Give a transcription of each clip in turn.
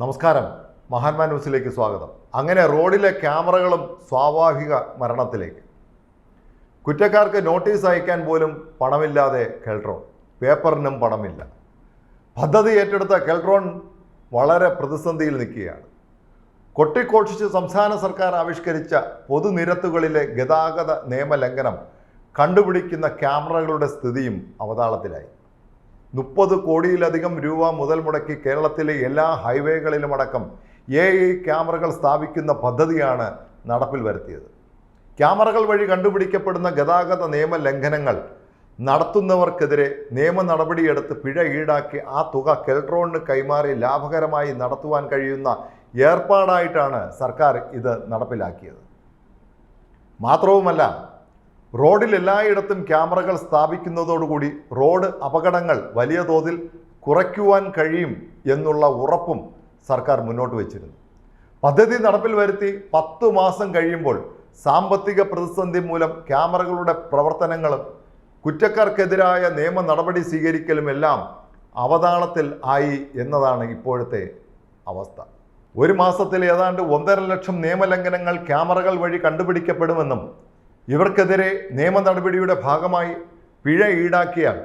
നമസ്കാരം. മഹാന്മാ ന്യൂസിലേക്ക് സ്വാഗതം. അങ്ങനെ റോഡിലെ ക്യാമറകളും സ്വാഭാവിക മരണത്തിലേക്ക്. കുറ്റക്കാർക്ക് നോട്ടീസ് അയക്കാൻ പോലും പണമില്ലാതെ കെൽട്രോൺ. പേപ്പറിനും പണമില്ല. പദ്ധതി ഏറ്റെടുത്ത കെൽട്രോൺ വളരെ പ്രതിസന്ധിയിൽ നിൽക്കുകയാണ്. കൊട്ടിക്കോഷിച്ച് സംസ്ഥാന സർക്കാർ ആവിഷ്കരിച്ച പൊതുനിരത്തുകളിലെ ഗതാഗത നിയമലംഘനം കണ്ടുപിടിക്കുന്ന ക്യാമറകളുടെ സ്ഥിതിയും അവതാളത്തിലായി. മുപ്പത് കോടിയിലധികം രൂപ മുതൽ മുടക്കി കേരളത്തിലെ എല്ലാ ഹൈവേകളിലുമടക്കം എ ഐ ക്യാമറകൾ സ്ഥാപിക്കുന്ന പദ്ധതിയാണ് നടപ്പിൽ വരുത്തിയത്. ക്യാമറകൾ വഴി കണ്ടുപിടിക്കപ്പെടുന്ന ഗതാഗത നിയമ ലംഘനങ്ങൾ നടത്തുന്നവർക്കെതിരെ നിയമ നടപടിയെടുത്ത് പിഴ ഈടാക്കി ആ തുക കെൽട്രോണിന് കൈമാറി ലാഭകരമായി നടത്തുവാൻ കഴിയുന്ന ഏർപ്പാടായിട്ടാണ് സർക്കാർ ഇത് നടപ്പിലാക്കിയത്. മാത്രവുമല്ല റോഡിൽ എല്ലായിടത്തും ക്യാമറകൾ സ്ഥാപിക്കുന്നതോടുകൂടി റോഡ് അപകടങ്ങൾ വലിയ തോതിൽ കുറയ്ക്കുവാൻ കഴിയും എന്നുള്ള ഉറപ്പും സർക്കാർ മുന്നോട്ട് വച്ചിരുന്നു. പദ്ധതി നടപ്പിൽ വരുത്തി പത്തു മാസം കഴിയുമ്പോൾ സാമ്പത്തിക പ്രതിസന്ധി മൂലം ക്യാമറകളുടെ പ്രവർത്തനങ്ങളും കുറ്റക്കാർക്കെതിരായ നിയമ നടപടി സ്വീകരിക്കലും എല്ലാം അവതാളത്തിൽ ആയി എന്നതാണ് ഇപ്പോഴത്തെ അവസ്ഥ. ഒരു മാസത്തിൽ ഏതാണ്ട് ഒന്നര ലക്ഷം നിയമലംഘനങ്ങൾ ക്യാമറകൾ വഴി കണ്ടുപിടിക്കപ്പെടുമെന്നും ഇവർക്കെതിരെ നിയമ നടപടിയുടെ ഭാഗമായി പിഴ ഈടാക്കിയാൽ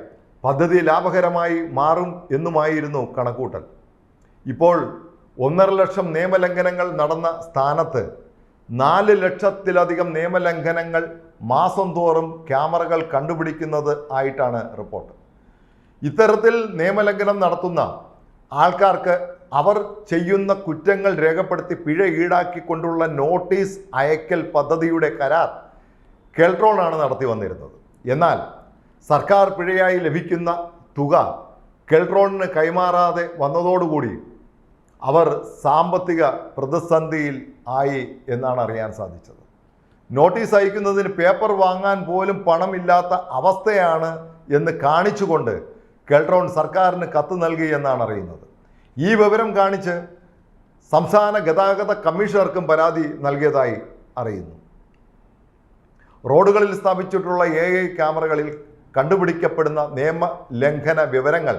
പദ്ധതി ലാഭകരമായി മാറും എന്നുമായിരുന്നു കണക്കൂട്ടൽ. ഇപ്പോൾ ഒന്നര ലക്ഷം നിയമലംഘനങ്ങൾ നടന്ന സ്ഥാനത്ത് നാല് ലക്ഷത്തിലധികം നിയമലംഘനങ്ങൾ മാസം തോറും ക്യാമറകൾ കണ്ടുപിടിക്കുന്നത് ആയിട്ടാണ് റിപ്പോർട്ട്. ഇത്തരത്തിൽ നിയമലംഘനം നടത്തുന്ന ആൾക്കാർക്ക് അവർ ചെയ്യുന്ന കുറ്റങ്ങൾ രേഖപ്പെടുത്തി പിഴ ഈടാക്കിക്കൊണ്ടുള്ള നോട്ടീസ് അയക്കൽ പദ്ധതിയുടെ കരാർ കെൽട്രോണാണ് നടത്തി വന്നിരുന്നത്. എന്നാൽ സർക്കാർ പിഴയായി ലഭിക്കുന്ന തുക കെൽട്രോണിന് കൈമാറാതെ വന്നതോടുകൂടി അവർ സാമ്പത്തിക പ്രതിസന്ധിയിൽ ആയി എന്നാണ് അറിയാൻ സാധിച്ചത്. നോട്ടീസ് അയക്കുന്നതിന് പേപ്പർ വാങ്ങാൻ പോലും പണമില്ലാത്ത അവസ്ഥയാണ് എന്ന് കാണിച്ചുകൊണ്ട് കെൽട്രോൺ സർക്കാരിന് കത്ത് നൽകി എന്നാണ് അറിയുന്നത്. ഈ വിവരം കാണിച്ച് സംസ്ഥാന ഗതാഗത കമ്മീഷണർക്കും പരാതി നൽകിയതായി അറിയുന്നു. റോഡുകളിൽ സ്ഥാപിച്ചിട്ടുള്ള എ ഐ ക്യാമറകളിൽ കണ്ടുപിടിക്കപ്പെടുന്ന നിയമ ലംഘന വിവരങ്ങൾ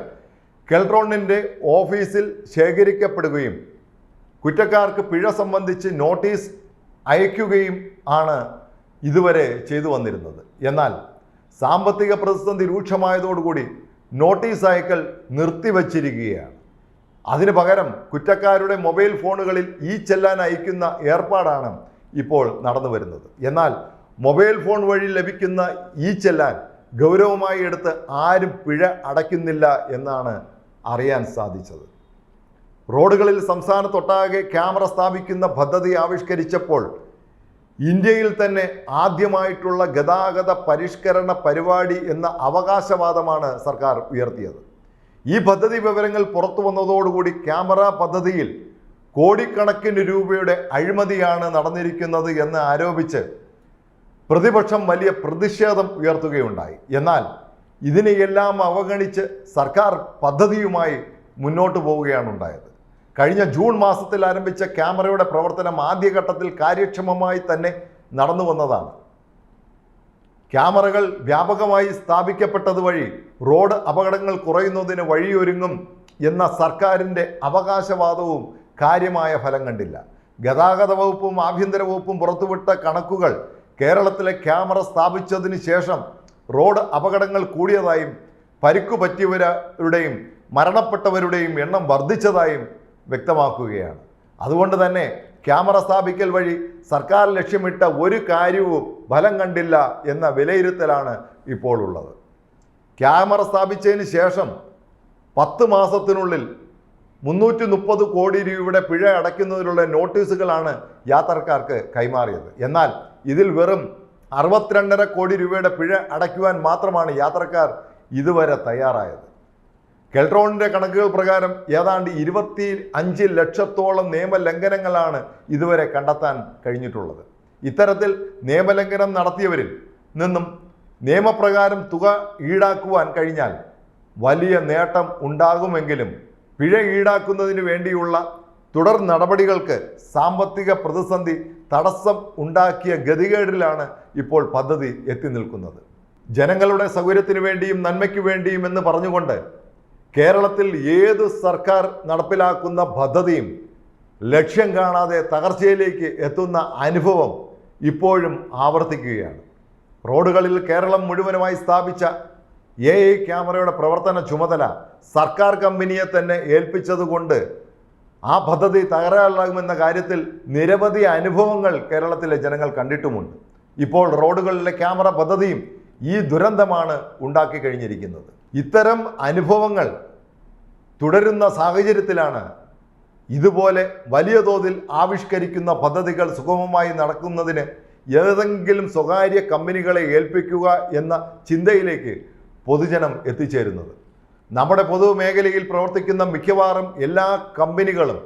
കെൽട്രോണിന്റെ ഓഫീസിൽ ശേഖരിക്കപ്പെടുകയും കുറ്റക്കാർക്ക് പിഴ സംബന്ധിച്ച് നോട്ടീസ് അയക്കുകയും ആണ് ഇതുവരെ ചെയ്തു വന്നിരുന്നത്. എന്നാൽ സാമ്പത്തിക പ്രതിസന്ധി രൂക്ഷമായതോടുകൂടി നോട്ടീസ് അയക്കൽ നിർത്തിവച്ചിരിക്കുകയാണ്. അതിനു പകരം കുറ്റക്കാരുടെ മൊബൈൽ ഫോണുകളിൽ ഈ ചെല്ലാൻ അയക്കുന്ന ഏർപ്പാടാണ് ഇപ്പോൾ നടന്നു വരുന്നത് എന്നാൽ മൊബൈൽ ഫോൺ വഴി ലഭിക്കുന്ന ഈ ചെല്ലാൻ ഗൗരവമായി എടുത്ത് ആരും പിഴ അടയ്ക്കുന്നില്ല എന്നാണ് അറിയാൻ സാധിച്ചത്. റോഡുകളിൽ സംസ്ഥാനത്തൊട്ടാകെ ക്യാമറ സ്ഥാപിക്കുന്ന പദ്ധതി ആവിഷ്കരിച്ചപ്പോൾ ഇന്ത്യയിൽ തന്നെ ആദ്യമായിട്ടുള്ള ഗതാഗത പരിഷ്കരണ പരിപാടി എന്ന അവകാശവാദമാണ് സർക്കാർ ഉയർത്തിയത്. ഈ പദ്ധതി വിവരങ്ങൾ പുറത്തു വന്നതോടുകൂടി ക്യാമറ പദ്ധതിയിൽ കോടിക്കണക്കിന് രൂപയുടെ അഴിമതിയാണ് നടന്നിരിക്കുന്നത് എന്ന് ആരോപിച്ച് പ്രതിപക്ഷം വലിയ പ്രതിഷേധം ഉയർത്തുകയുണ്ടായി. എന്നാൽ ഇതിനെയെല്ലാം അവഗണിച്ച് സർക്കാർ പദ്ധതിയുമായി മുന്നോട്ട് പോവുകയാണ് ഉണ്ടായത്. കഴിഞ്ഞ ജൂൺ മാസത്തിൽ ആരംഭിച്ച ക്യാമറയുടെ പ്രവർത്തനം ആദ്യഘട്ടത്തിൽ കാര്യക്ഷമമായി തന്നെ നടന്നു വന്നതാണ്. ക്യാമറകൾ വ്യാപകമായി സ്ഥാപിക്കപ്പെട്ടത് വഴി റോഡ് അപകടങ്ങൾ കുറയുന്നതിന് വഴിയൊരുങ്ങും എന്ന സർക്കാരിന്റെ അവകാശവാദവും കാര്യമായ ഫലം കണ്ടില്ല. ഗതാഗത വകുപ്പും ആഭ്യന്തര വകുപ്പും പുറത്തുവിട്ട കണക്കുകൾ കേരളത്തിലെ ക്യാമറ സ്ഥാപിച്ചതിന് ശേഷം റോഡ് അപകടങ്ങൾ കൂടിയതായും പരിക്കു പറ്റിയവരുടെയും മരണപ്പെട്ടവരുടെയും എണ്ണം വർദ്ധിച്ചതായും വ്യക്തമാക്കുകയാണ്. അതുകൊണ്ട് തന്നെ ക്യാമറ സ്ഥാപിക്കൽ വഴി സർക്കാർ ലക്ഷ്യമിട്ട ഒരു കാര്യവും ഫലം കണ്ടില്ല എന്ന വിലയിരുത്തലാണ് ഇപ്പോൾ ഉള്ളത്. ക്യാമറ സ്ഥാപിച്ചതിന് ശേഷം പത്ത് മാസത്തിനുള്ളിൽ മുന്നൂറ്റി മുപ്പത് കോടി രൂപയുടെ പിഴ അടയ്ക്കുന്നതിനുള്ള നോട്ടീസുകളാണ് യാത്രക്കാർക്ക് കൈമാറിയത്. എന്നാൽ ഇതിൽ വെറും അറുപത്തിരണ്ടര കോടി രൂപയുടെ പിഴ അടയ്ക്കുവാൻ മാത്രമാണ് യാത്രക്കാർ ഇതുവരെ തയ്യാറായത്. കെൽട്രോണിന്റെ കണക്കുകൾ പ്രകാരം ഏതാണ്ട് ഇരുപത്തി അഞ്ച് ലക്ഷത്തോളം നിയമലംഘനങ്ങളാണ് ഇതുവരെ കണ്ടെത്താൻ കഴിഞ്ഞിട്ടുള്ളത്. ഇത്തരത്തിൽ നിയമലംഘനം നടത്തിയവരിൽ നിന്നും നിയമപ്രകാരം തുക ഈടാക്കുവാൻ കഴിഞ്ഞാൽ വലിയ നേട്ടം ഉണ്ടാകുമെങ്കിലും പിഴ ഈടാക്കുന്നതിന് വേണ്ടിയുള്ള തുടർ നടപടികൾക്ക് സാമ്പത്തിക പ്രതിസന്ധി തടസ്സം ഉണ്ടാക്കിയ ഗതികേടിലാണ് ഇപ്പോൾ പദ്ധതി എത്തി നിൽക്കുന്നത്. ജനങ്ങളുടെ സൗകര്യത്തിനു വേണ്ടിയും നന്മയ്ക്ക് വേണ്ടിയും എന്ന് പറഞ്ഞുകൊണ്ട് കേരളത്തിൽ ഏത് സർക്കാർ നടപ്പിലാക്കുന്ന പദ്ധതിയും ലക്ഷ്യം കാണാതെ തകർച്ചയിലേക്ക് എത്തുന്ന അനുഭവം ഇപ്പോഴും ആവർത്തിക്കുകയാണ്. റോഡുകളിൽ കേരളം മുഴുവനുമായി സ്ഥാപിച്ച എ ഐ ക്യാമറയുടെ പ്രവർത്തന ചുമതല സർക്കാർ കമ്പനിയെ തന്നെ ഏൽപ്പിച്ചതുകൊണ്ട് ആ പദ്ധതി തകരാറിലാകുമെന്ന കാര്യത്തിൽ നിരവധി അനുഭവങ്ങൾ കേരളത്തിലെ ജനങ്ങൾ കണ്ടിട്ടുമുണ്ട്. ഇപ്പോൾ റോഡുകളിലെ ക്യാമറ പദ്ധതിയും ഈ ദുരന്തമാണ് ഉണ്ടാക്കി കഴിഞ്ഞിരിക്കുന്നത്. ഇത്തരം അനുഭവങ്ങൾ തുടരുന്ന സാഹചര്യത്തിലാണ് ഇതുപോലെ വലിയ തോതിൽ ആവിഷ്കരിക്കുന്ന പദ്ധതികൾ സുഗമമായി നടക്കുന്നതിന് ഏതെങ്കിലും സ്വകാര്യ കമ്പനികളെ ഏൽപ്പിക്കുക എന്ന ചിന്തയിലേക്ക് പൊതുജനം എത്തിച്ചേരുന്നത്. നമ്മുടെ പൊതുമേഖലയിൽ പ്രവർത്തിക്കുന്ന മിക്കവാറും എല്ലാ കമ്പനികളും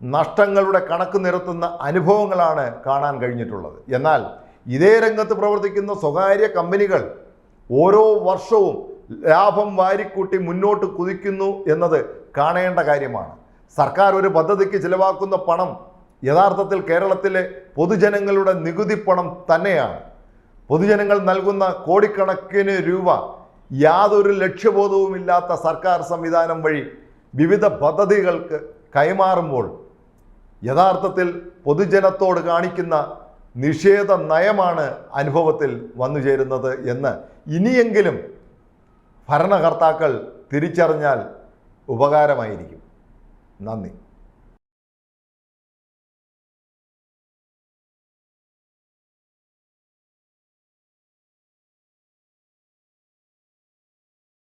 നഷ്ടങ്ങളുടെ കണക്ക് നിരത്തുന്ന അനുഭവങ്ങളാണ് കാണാൻ കഴിഞ്ഞിട്ടുള്ളത്. എന്നാൽ ഇതേ രംഗത്ത് പ്രവർത്തിക്കുന്ന സ്വകാര്യ കമ്പനികൾ ഓരോ വർഷവും ലാഭം വാരിക്കൂട്ടി മുന്നോട്ട് കുതിക്കുന്നു എന്നത് കാണേണ്ട കാര്യമാണ്. സർക്കാർ ഒരു പദ്ധതിക്ക് ചിലവാക്കുന്ന പണം യഥാർത്ഥത്തിൽ കേരളത്തിലെ പൊതുജനങ്ങളുടെ നികുതി പണം തന്നെയാണ്. പൊതുജനങ്ങൾ നൽകുന്ന കോടിക്കണക്കിന് രൂപ യാതൊരു ലക്ഷ്യബോധവുമില്ലാത്ത സർക്കാർ സംവിധാനം വഴി വിവിധ പദ്ധതികൾക്ക് കൈമാറുമ്പോൾ യഥാർത്ഥത്തിൽ പൊതുജനത്തോട് കാണിക്കുന്ന നിഷേധ നയമാണ് അനുഭവത്തിൽ വന്നു ചേരുന്നത് എന്ന് ഇനിയെങ്കിലും ഭരണകർത്താക്കൾ തിരിച്ചറിഞ്ഞാൽ ഉപകാരമായിരിക്കും. നന്ദി.